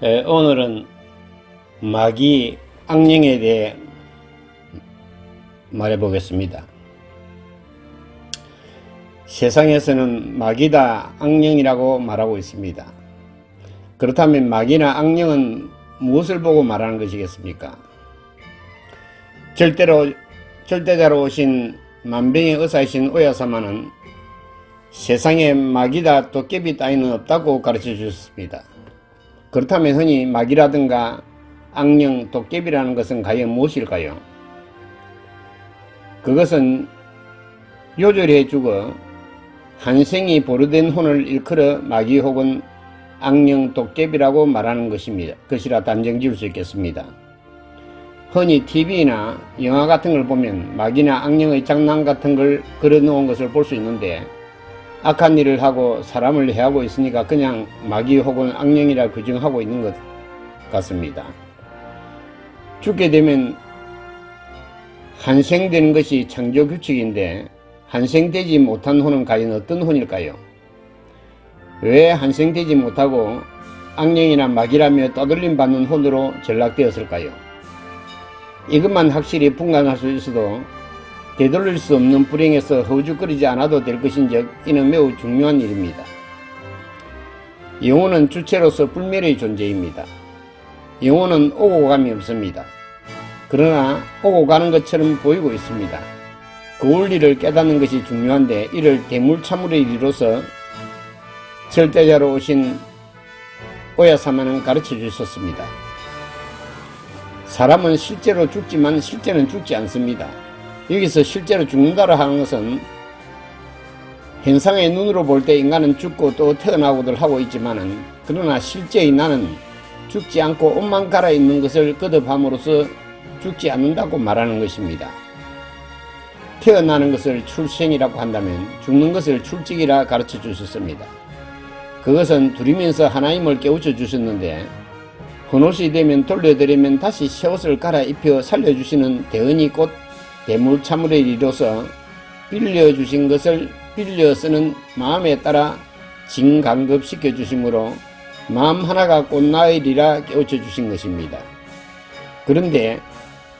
에, 오늘은 마귀 악령에 대해 말해 보겠습니다. 세상에서는 마귀다 악령이라고 말하고 있습니다. 그렇다면 마귀나 악령은 무엇을 보고 말하는 것이겠습니까? 절대로 절대자로 오신 만병의 의사이신 오야사마는 세상에 마귀다 도깨비 따위는 없다고 가르쳐 주셨습니다. 그렇다면 흔히 마귀라든가 악령, 도깨비라는 것은 과연 무엇일까요? 그것은 요절해 죽어 한생이 보르된 혼을 일컬어 마귀 혹은 악령, 도깨비라고 말하는 것입니다. 것이라 단정 지을 수 있겠습니다. 흔히 TV나 영화 같은 걸 보면 마귀나 악령의 장난 같은 걸 걸어 놓은 것을 볼 수 있는데 악한 일을 하고 사람을 해하고 있으니까 그냥 마귀 혹은 악령이라 규정하고 있는 것 같습니다. 죽게 되면 한생되는 것이 창조 규칙인데 한생되지 못한 혼은 과연 어떤 혼일까요? 왜 한생되지 못하고 악령이나 마귀라며 떠돌림 받는 혼으로 전락되었을까요? 이것만 확실히 분간할 수 있어도 되돌릴 수 없는 불행에서 허우적거리지 않아도 될 것인즉 이는 매우 중요한 일입니다. 영혼은 주체로서 불멸의 존재입니다. 영혼은 오고 감이 없습니다. 그러나 오고 가는 것처럼 보이고 있습니다. 그 원리를 깨닫는 것이 중요한데 이를 대물참물의 일로서 절대자로 오신 오야사마는 가르쳐 주셨습니다. 사람은 실제로 죽지만 실제는 죽지 않습니다. 여기서 실제로 죽는다고 하는 것은 현상의 눈으로 볼 때 인간은 죽고 또 태어나고들 하고 있지만은 그러나 실제의 나는 죽지 않고 옷만 갈아입는 것을 거듭함으로써 죽지 않는다고 말하는 것입니다. 태어나는 것을 출생이라고 한다면 죽는 것을 출직이라 가르쳐 주셨습니다. 그것은 둘이면서 하나님을 깨우쳐 주셨는데 헌옷이 되면 돌려드리면 다시 새 옷을 갈아입혀 살려주시는 대은이 곧 대물참물의 이로서 빌려주신 것을 빌려 쓰는 마음에 따라 진강급시켜 주심으로 마음 하나가 꽃나으리라 깨우쳐 주신 것입니다. 그런데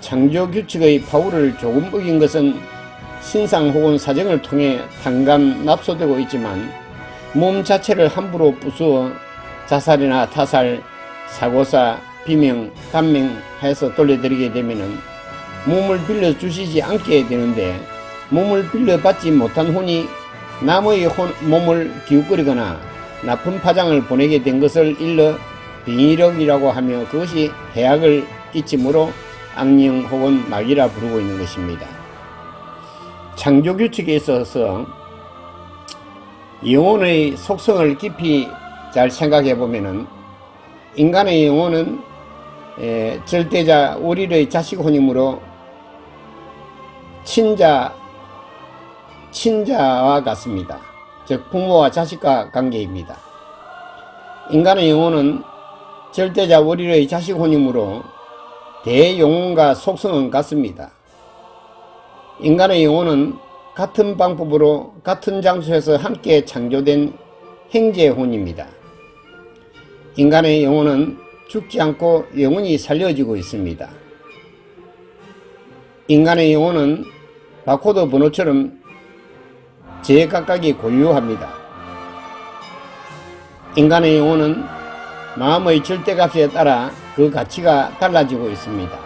창조 규칙의 파울을 조금 어긴 것은 신상 혹은 사정을 통해 탕감 납소되고 있지만 몸 자체를 함부로 부수어 자살이나 타살, 사고사, 비명, 감명해서 돌려드리게 되면은 몸을 빌려 주시지 않게 되는데 몸을 빌려 받지 못한 혼이 남의 혼, 몸을 기웃거리거나 나쁜 파장을 보내게 된 것을 일러 빙의력이라고 하며 그것이 해악을 끼침으로 악령 혹은 마귀라 부르고 있는 것입니다. 창조 규칙에 있어서 영혼의 속성을 깊이 잘 생각해 보면은 인간의 영혼은 에, 절대자 우리의 자식 혼이므로 친자 친자와 같습니다. 즉 부모와 자식과 관계입니다. 인간의 영혼은 절대자 우리의 자식 혼이므로 대영혼과 속성은 같습니다. 인간의 영혼은 같은 방법으로 같은 장소에서 함께 창조된 행제 혼입니다. 인간의 영혼은 죽지 않고 영원히 살려지고 있습니다. 인간의 영혼은 바코드 번호처럼 제각각이 고유합니다. 인간의 영혼은 마음의 절대값에 따라 그 가치가 달라지고 있습니다.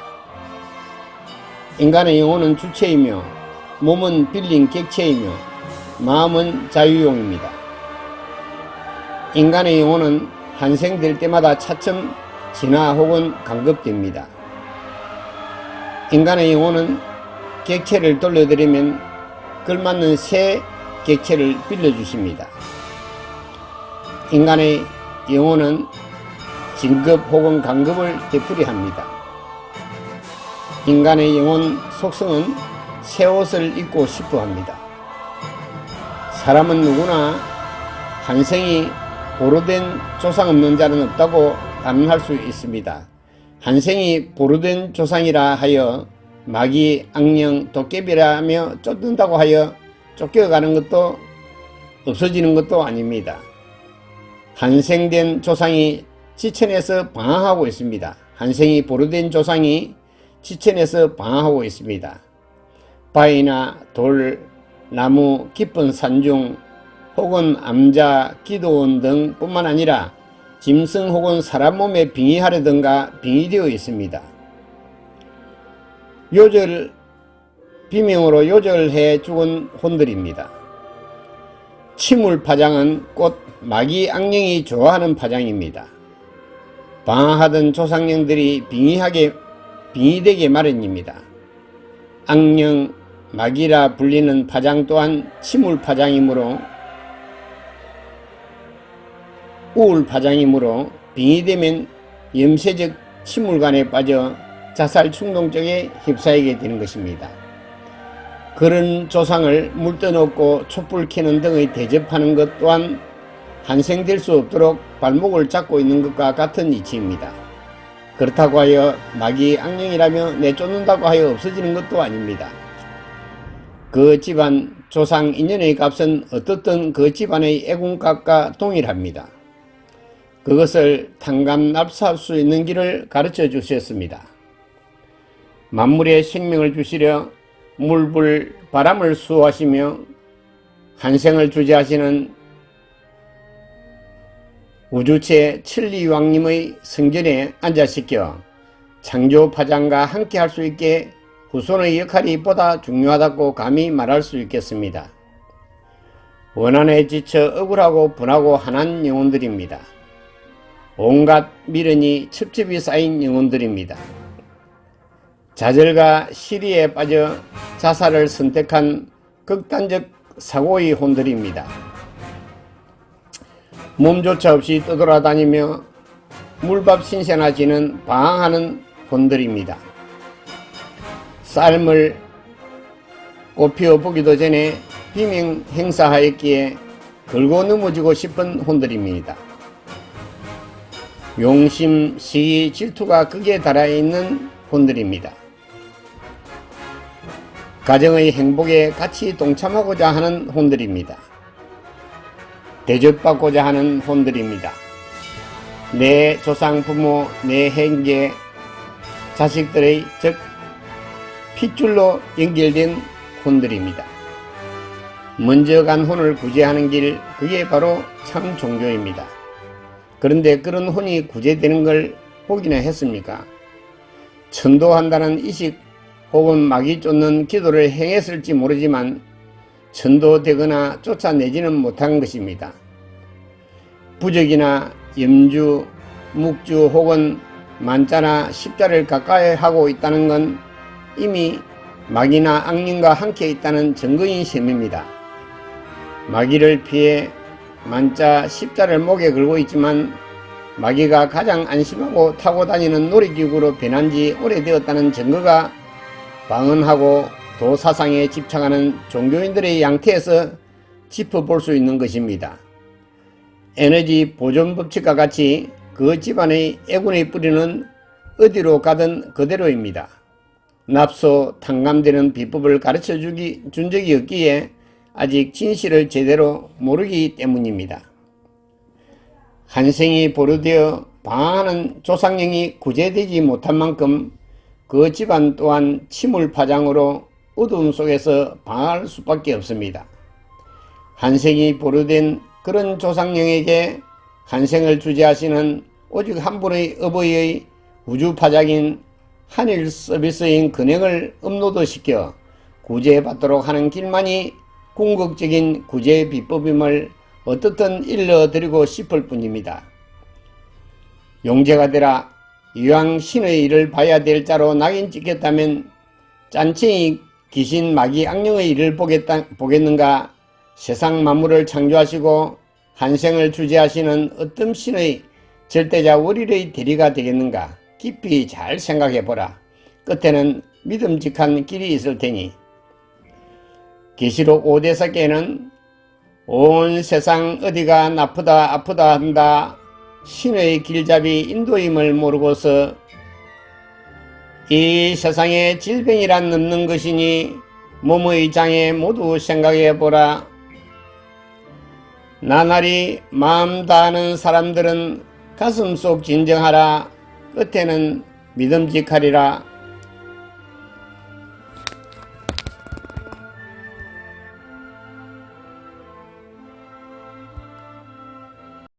인간의 영혼은 주체이며 몸은 빌린 객체이며 마음은 자유용입니다. 인간의 영혼은 한생될 때마다 차츰 진화 혹은 강급됩니다. 인간의 영혼은 객체를 돌려드리면 걸맞는 새 객체를 빌려주십니다. 인간의 영혼은 진급 혹은 강급을 되풀이합니다. 인간의 영혼 속성은 새 옷을 입고 싶어 합니다. 사람은 누구나 한생이 보로된 조상 없는 자는 없다고 단언할 수 있습니다. 한생이 보로된 조상이라 하여 마귀, 악령, 도깨비라며 쫓는다고 하여 쫓겨가는 것도 없어지는 것도 아닙니다. 한생된 조상이 지천에서 방황하고 있습니다. 한생이 보류된 조상이 지천에서 방황하고 있습니다. 바위나 돌, 나무, 깊은 산중 혹은 암자, 기도원 등 뿐만 아니라 짐승 혹은 사람 몸에 빙의하려든가 빙의되어 있습니다. 요절, 비명으로 요절해 죽은 혼들입니다. 치물 파장은 꽃 마귀 악령이 좋아하는 파장입니다. 방황하던 조상령들이 빙의하게 빙의되게 마련입니다. 악령, 마귀라 불리는 파장 또한 치물 파장이므로 우울 파장이므로 빙의되면 염세적 치물관에 빠져 자살 충동적에 휩싸이게 되는 것입니다. 그런 조상을 물 떠넣고 촛불 켜는 등의 대접하는 것 또한 한생될 수 없도록 발목을 잡고 있는 것과 같은 이치입니다. 그렇다고 하여 마귀 악령이라며 내쫓는다고 하여 없어지는 것도 아닙니다. 그 집안 조상 인연의 값은 어떻든 그 집안의 애군값과 동일합니다. 그것을 탕감 납사할 수 있는 길을 가르쳐 주셨습니다. 만물에 생명을 주시려 물불 바람을 수호하시며 한생을 주재하시는 우주체 천리왕님의 성전에 앉아시켜 창조 파장과 함께 할 수 있게 후손의 역할이 보다 중요하다고 감히 말할 수 있겠습니다. 원한에 지쳐 억울하고 분하고 한한 영혼들입니다. 온갖 미련이 첩첩이 쌓인 영혼들입니다. 좌절과 시리에 빠져 자살을 선택한 극단적 사고의 혼들입니다. 몸조차 없이 떠돌아다니며 물밥 신선하지는 방황하는 혼들입니다. 쌀을 꽃피워 보기도 전에 비명 행사하였기에 걸고 넘어지고 싶은 혼들입니다. 용심, 시기, 질투가 극에 달하 있는 혼들입니다. 가정의 행복에 같이 동참하고자 하는 혼들입니다. 대접받고자 하는 혼들입니다. 내 조상 부모, 내 행계, 자식들의 즉 핏줄로 연결된 혼들입니다. 먼저 간 혼을 구제하는 길, 그게 바로 참 종교입니다. 그런데 그런 혼이 구제되는 걸 보기나 했습니까? 천도한다는 이식 혹은 마귀 쫓는 기도를 행했을지 모르지만 천도되거나 쫓아내지는 못한 것입니다. 부적이나 염주, 묵주 혹은 만자나 십자를 가까이 하고 있다는 건 이미 마귀나 악령과 함께 있다는 증거인 셈입니다. 마귀를 피해 만자 십자를 목에 걸고 있지만 마귀가 가장 안심하고 타고 다니는 놀이기구로 변한 지 오래되었다는 증거가 방언하고 도사상에 집착하는 종교인들의 양태에서 짚어볼 수 있는 것입니다. 에너지 보존 법칙과 같이 그 집안의 애군의 뿌리는 어디로 가든 그대로입니다. 납소, 탕감되는 비법을 가르쳐 주기, 준 적이 없기에 아직 진실을 제대로 모르기 때문입니다. 한생이 보류되어 방황하는 조상령이 구제되지 못한 만큼 그 집안 또한 치물파장으로 어두움 속에서 방황할 수밖에 없습니다. 한생이 보류된 그런 조상령에게 한생을 주재하시는 오직 한 분의 어버이의 우주파장인 한일 서비스인 근행을 업로드시켜 구제받도록 하는 길만이 궁극적인 구제 비법임을 어떻든 일러드리고 싶을 뿐입니다. 용제가 되라 이왕 신의 일을 봐야 될 자로 낙인 찍겠다면 짠칭이 귀신 마귀 악령의 일을 보겠다, 보겠는가? 세상 만물을 창조하시고 한생을 주재하시는 어떤 신의 절대자 월일의 대리가 되겠는가? 깊이 잘 생각해 보라. 끝에는 믿음직한 길이 있을 테니. 계시록 5대사께는 온 세상 어디가 나쁘다 아프다 한다 신의 길잡이 인도임을 모르고서 이 세상에 질병이란 넘는 것이니 몸의 장애 모두 생각해 보라. 나날이 마음 다하는 사람들은 가슴 속 진정하라 끝에는 믿음직하리라